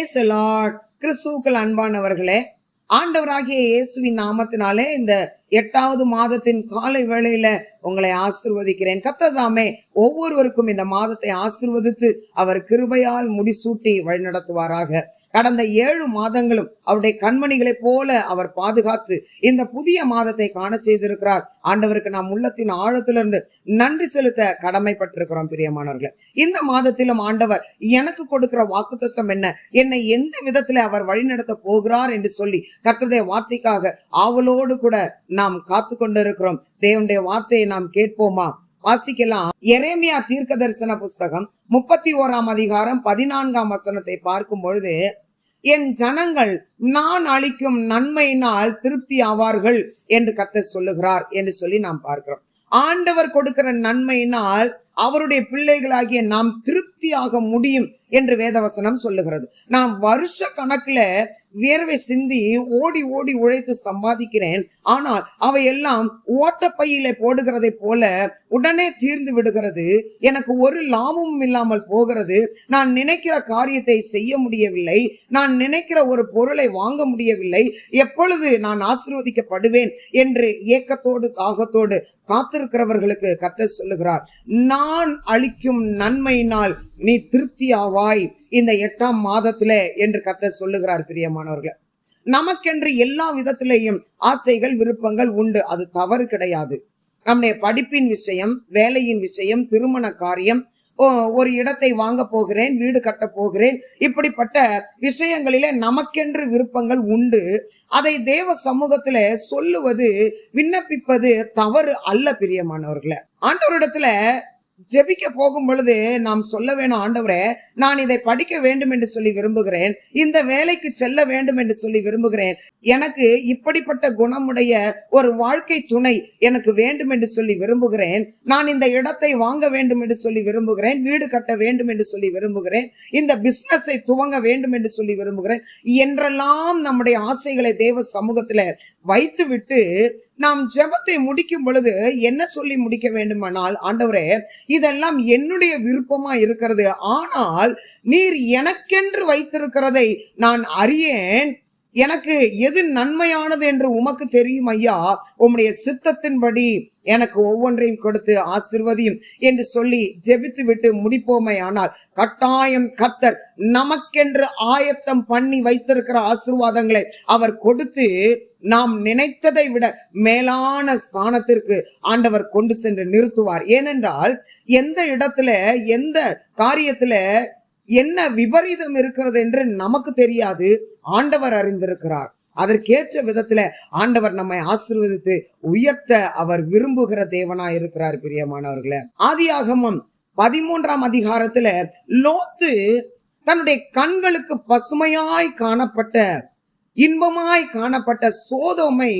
Price Lord கிறிஸ்துவுக்கள் அன்பானவர்களே ஆண்டவராகிய இயேசுவின் நாமத்தினாலே இந்த எட்டாவது மாதத்தின் காலை வேளையில உங்களை ஆசிர்வதிக்கிறேன். கத்ததாமே ஒவ்வொருவருக்கும் இந்த மாதத்தை ஆசிர்வதித்து அவர் கிருபையால் முடிசூட்டி வழிநடத்துவாராக. கடந்த ஏழு மாதங்களும் அவருடைய கண்மணிகளைப் போல அவர் பாதுகாத்து இந்த புதிய மாதத்தை காண செய்திருக்கிறார். ஆண்டவருக்கு நாம் உள்ளத்தின் ஆழத்திலிருந்து நன்றி செலுத்த கடமைப்பட்டிருக்கிறோம் பிரியமானவர்களே. இந்த மாதத்திலும் ஆண்டவர் எனக்கு கொடுக்கிற வாக்குத்தத்தம் என்ன? என்னை எந்த விதத்துல அவர் வழிநடத்த போகிறார் என்று சொல்லி கத்தருடைய வார்த்தைக்காக ஆவலோடு கூட நாம் காத்து கொண்டிருக்கிறோம் தேவனுடைய வார்த்தையை நாம் கேட்போமா? வாசிக்கலாம். எரேமியா தீர்க்க தரிசன புஸ்தகம் முப்பத்தி ஓராம் அதிகாரம் பதினான்காம் வசனத்தை பார்க்கும் பொழுது என் ஜனங்கள் நான் அளிக்கும் நன்மையினால் திருப்தி ஆவார்கள் என்று கத்த சொல்லுகிறார் என்று சொல்லி நாம் பார்க்கிறோம். ஆண்டவர் கொடுக்கிற நன்மையினால் அவருடைய பிள்ளைகளாகிய நாம் திருப்தியாக முடியும் என்று வேதவசனம் சொல்லுகிறது. நான் வருஷ கணக்குல வியர்வை சிந்தி ஓடி ஓடி உழைத்து சம்பாதிக்கிறேன். ஆனால் அவை எல்லாம் ஓட்டப்பையில போடுகிறதை போல உடனே தீர்ந்து விடுகிறது. எனக்கு ஒரு லாபமும் இல்லாமல் போகிறது. நான் நினைக்கிற காரியத்தை செய்ய முடியவில்லை. நான் நினைக்கிற ஒரு பொருளை வாங்க முடியவில்லை. எப்பொழுது நான் ஆசிர்வதிக்கப்படுவேன் என்று ஏக்கத்தோடு தாகத்தோடு காத்திருக்கிறவர்களுக்கு கத்த சொல்லுகிறார். நான் அளிக்கும் நன்மையினால் நீ திருப்தி ஆவாய் இந்த எட்டாம் மாதத்துல என்று கத்த சொல்லுகிறார் பிரியமானவர்களை. நமக்கென்று எல்லா விதத்திலையும் ஆசைகள் விருப்பங்கள் உண்டு. அது தவறு கிடையாது. நம்முடைய படிப்பின் விஷயம் வேலையின் விஷயம் திருமண காரியம் ஓ- ஒரு இடத்தை வாங்க போகிறேன் வீடு கட்ட போகிறேன் இப்படிப்பட்ட விஷயங்களிலே நமக்கென்று விருப்பங்கள் உண்டு. அதை தேவ சமூகத்துல சொல்லுவது விண்ணப்பிப்பது தவறு அல்ல பிரியமானவர்களை. ஆண்டவரிடத்துல ஜெபிக்க போகும் பொழுது நாம் சொல்ல வேணும் ஆண்டவரே நான் இதை படிக்க வேண்டும் என்று சொல்லி விரும்புகிறேன். இந்த வேலைக்கு செல்ல வேண்டும் என்று சொல்லி விரும்புகிறேன். எனக்கு இப்படிப்பட்ட குணமுடைய ஒரு வாழ்க்கை துணை எனக்கு வேண்டும் என்று சொல்லி விரும்புகிறேன். நான் இந்த இடத்தை வாங்க வேண்டும் என்று சொல்லி விரும்புகிறேன். வீடு கட்ட வேண்டும் என்று சொல்லி விரும்புகிறேன். இந்த பிசினஸை துவங்க வேண்டும் என்று சொல்லி விரும்புகிறேன். என்றெல்லாம் நம்முடைய ஆசைகளை தேவ சமூகத்தில் வைத்துவிட்டு நாம் ஜெபத்தை முடிக்கும் பொழுது என்ன சொல்லி முடிக்க வேண்டுமானால் ஆண்டவரே இதெல்லாம் என்னுடைய விருப்பமா இருக்கிறது. ஆனால் நீர் எனக்கென்று வைத்திருக்கிறதை நான் அறியேன். எனக்கு எது நன்மையானது என்று உமக்கு தெரியும் ஐயா? உம்முடைய சித்தத்தின்படி எனக்கு ஒவ்வொன்றையும் கொடுத்து ஆசிர்வதியும் என்று சொல்லி ஜெபித்து விட்டு முடிப்போமே ஆனால் கட்டாயம் கத்தர் நமக்கென்று ஆயத்தம் பண்ணி வைத்திருக்கிற ஆசீர்வாதங்களை அவர் கொடுத்து நாம் நினைத்ததை விட மேலான ஸ்தானத்திற்கு ஆண்டவர் கொண்டு சென்று நிறுத்துவார். ஏனென்றால் எந்த இடத்துல எந்த காரியத்துல என்ன விபரீதம் இருக்கிறது என்று நமக்கு தெரியாது. ஆண்டவர் அறிந்திருக்கிறார். அதற்கேற்ற விதத்துல ஆண்டவர் நம்மை ஆசீர்வதித்து உயர்த்த அவர் விரும்புகிற தேவனா இருக்கிறார் பிரியமானவர்களே. ஆதியாகமம் பதிமூன்றாம் அதிகாரத்துல லோத்து தன்னுடைய கண்களுக்கு பசுமையாய் காணப்பட்ட இன்பமாய் காணப்பட்ட சோதோமை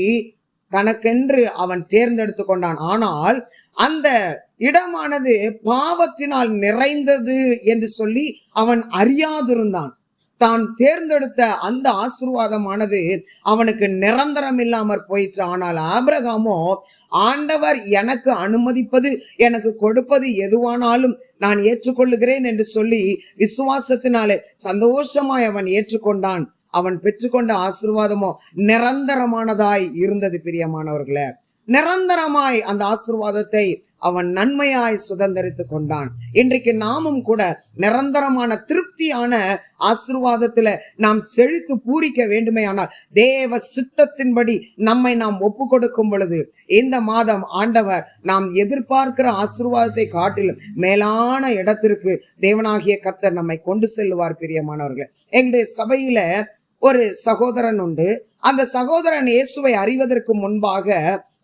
தனக்கென்று அவன் தேர்ந்தெடுத்து கொண்டான் ஆனால் அந்த இடமானது பாவத்தினால் நிறைந்தது என்று சொல்லி அவன் அறியாதிருந்தான். தான் தேர்ந்தெடுத்த அந்த ஆசீர்வாதமானது அவனுக்கு நிரந்தரம் இல்லாமற் போயிற்று. ஆனால் ஆபிரகாமோ ஆண்டவர் எனக்கு அனுமதிப்பது எனக்கு கொடுப்பது எதுவானாலும் நான் ஏற்றுக்கொள்ளுகிறேன் என்று சொல்லி விசுவாசத்தினாலே சந்தோஷமாய் அவன் ஏற்றுக்கொண்டான். அவன் பெற்றுக்கொண்ட ஆசிர்வாதமோ நிரந்தரமானதாய் இருந்தது பிரியமானவர்களே. நிரந்தரமாய் அந்த ஆசீர்வாதத்தை அவன் நன்மையாய் சுதந்திரித்து கொண்டான். இன்றைக்கு நாமும் கூட நிரந்தரமான திருப்தியான ஆசிர்வாதத்துல நாம் செழித்து பூரிக்க வேண்டுமே ஆனால் தேவ சித்தத்தின்படி நம்மை நாம் ஒப்பு கொடுக்கும் பொழுது இந்த மாதம் ஆண்டவர் நாம் எதிர்பார்க்கிற ஆசிர்வாதத்தை காட்டிலும் மேலான இடத்திற்கு தேவனாகிய கர்த்தர் நம்மை கொண்டு செல்லுவார் பிரியமானவர்கள். எங்களுடைய சபையில ஒரு சகோதரன் உண்டு. அந்த சகோதரன் இயேசுவை அறிவதற்கு முன்பாக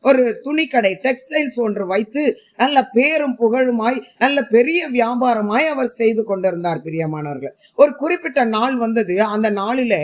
ஒரு துணிக்கடை டெக்ஸ்டைல்ஸ் ஒன்று வைத்து நல்ல பேரும் புகழுமாய் நல்ல பெரிய வியாபாரமாய் அவர் செய்து கொண்டிருந்தார் பிரியமானவர்கள். ஒரு குறிப்பிட்ட நாள் வந்தது. அந்த நாளில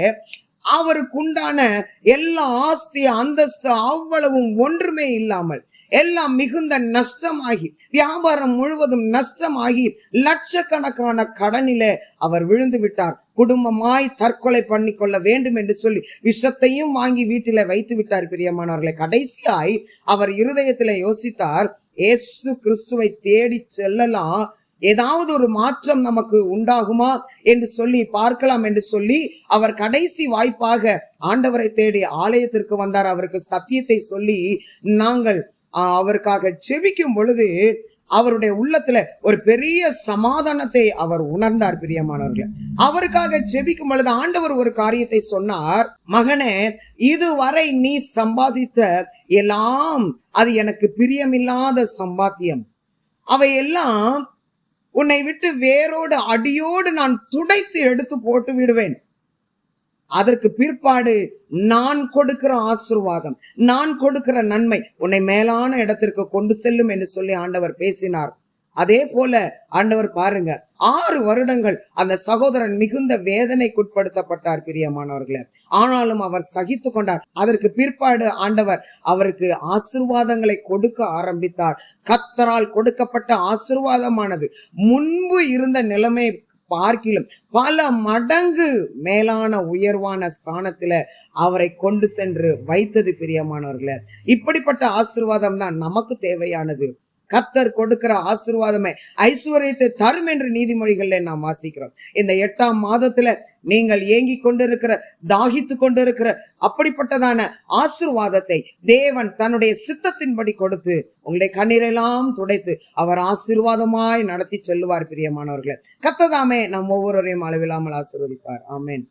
அவருக்குண்டான எல்லா ஆஸ்தி அந்தஸ்து அவ்வளவும் ஒன்றுமே இல்லாமல் எல்லாம் மிகுந்த நஷ்டமாகி வியாபாரம் முழுவதும் நஷ்டமாகி லட்சக்கணக்கான கடனிலே அவர் விழுந்து விட்டார். குடும்பமாய் தற்கொலை பண்ணி கொள்ள வேண்டும் என்று சொல்லி விஷத்தையும் வாங்கி வீட்டில வைத்து விட்டார் பிரியமானவர்களை. கடைசியாய் அவர் இருதயத்தில் யோசித்தார் ஏசு கிறிஸ்துவை தேடி செல்லலாம் ஏதாவது ஒரு மாற்றம் நமக்கு உண்டாகுமா என்று சொல்லி பார்க்கலாம் என்று சொல்லி அவர் கடைசி வாய்ப்பாக ஆண்டவரை தேடி ஆலயத்திற்கு வந்தார். அவருக்கு சத்தியத்தை சொல்லி நாங்கள் அவருக்காக செபிக்கும் பொழுது அவருடைய உள்ளத்துல ஒரு பெரிய சமாதானத்தை அவர் உணர்ந்தார் பிரியமானவர்கள். அவருக்காக செபிக்கும் பொழுது ஆண்டவர் ஒரு காரியத்தை சொன்னார். மகனே இதுவரை நீ சம்பாதித்த எல்லாம் அது எனக்கு பிரியமில்லாத சம்பாத்தியம். அவையெல்லாம் உன்னை விட்டு வேரோடு அடியோடு நான் துடைத்து எடுத்து போட்டு விடுவேன். அதற்கு பிற்பாடு நான் கொடுக்கிற ஆசீர்வாதம் நான் கொடுக்கிற நன்மை உன்னை மேலான இடத்திற்கு கொண்டு செல்லும் என்று சொல்லி ஆண்டவர் பேசினார். அதே போல ஆண்டவர் பாருங்க ஆறு வருடங்கள் அந்த சகோதரன் மிகுந்த வேதனைக்குட்படுத்தப்பட்டார் பிரியமானவர்களே. ஆனாலும் அவர் சகித்து கொண்டார். அதற்கு பிற்பாடு ஆண்டவர் அவருக்கு ஆசிர்வாதங்களை கொடுக்க ஆரம்பித்தார். கத்தரால் கொடுக்கப்பட்ட ஆசிர்வாதமானது முன்பு இருந்த நிலைமை பார்க்கிலும் பல மடங்கு மேலான உயர்வான ஸ்தானத்துல அவரை கொண்டு சென்று வைத்தது பிரியமானவர்களே. இப்படிப்பட்ட ஆசிர்வாதம் தான் நமக்கு தேவையானது. கத்தர் கொடுக்கிற ஆசிர்வாதமே ஐஸ்வர்யத்தை தரும் என்று நீதிமொழிகளில் நாம் வாசிக்கிறோம். இந்த எட்டாம் மாதத்துல நீங்கள் ஏங்கி கொண்டிருக்கிற தாகித்து கொண்டிருக்கிற அப்படிப்பட்டதான ஆசிர்வாதத்தை தேவன் தன்னுடைய சித்தத்தின்படி கொடுத்து உங்களுடைய கண்ணீரெல்லாம் துடைத்து அவர் ஆசிர்வாதமாய் நடத்தி செல்லுவார் பிரியமானவர்களே. கத்ததாமே நம் ஒவ்வொருவரையும் அளவில்லாமல் ஆசீர்வதிப்பார். ஆமேன்.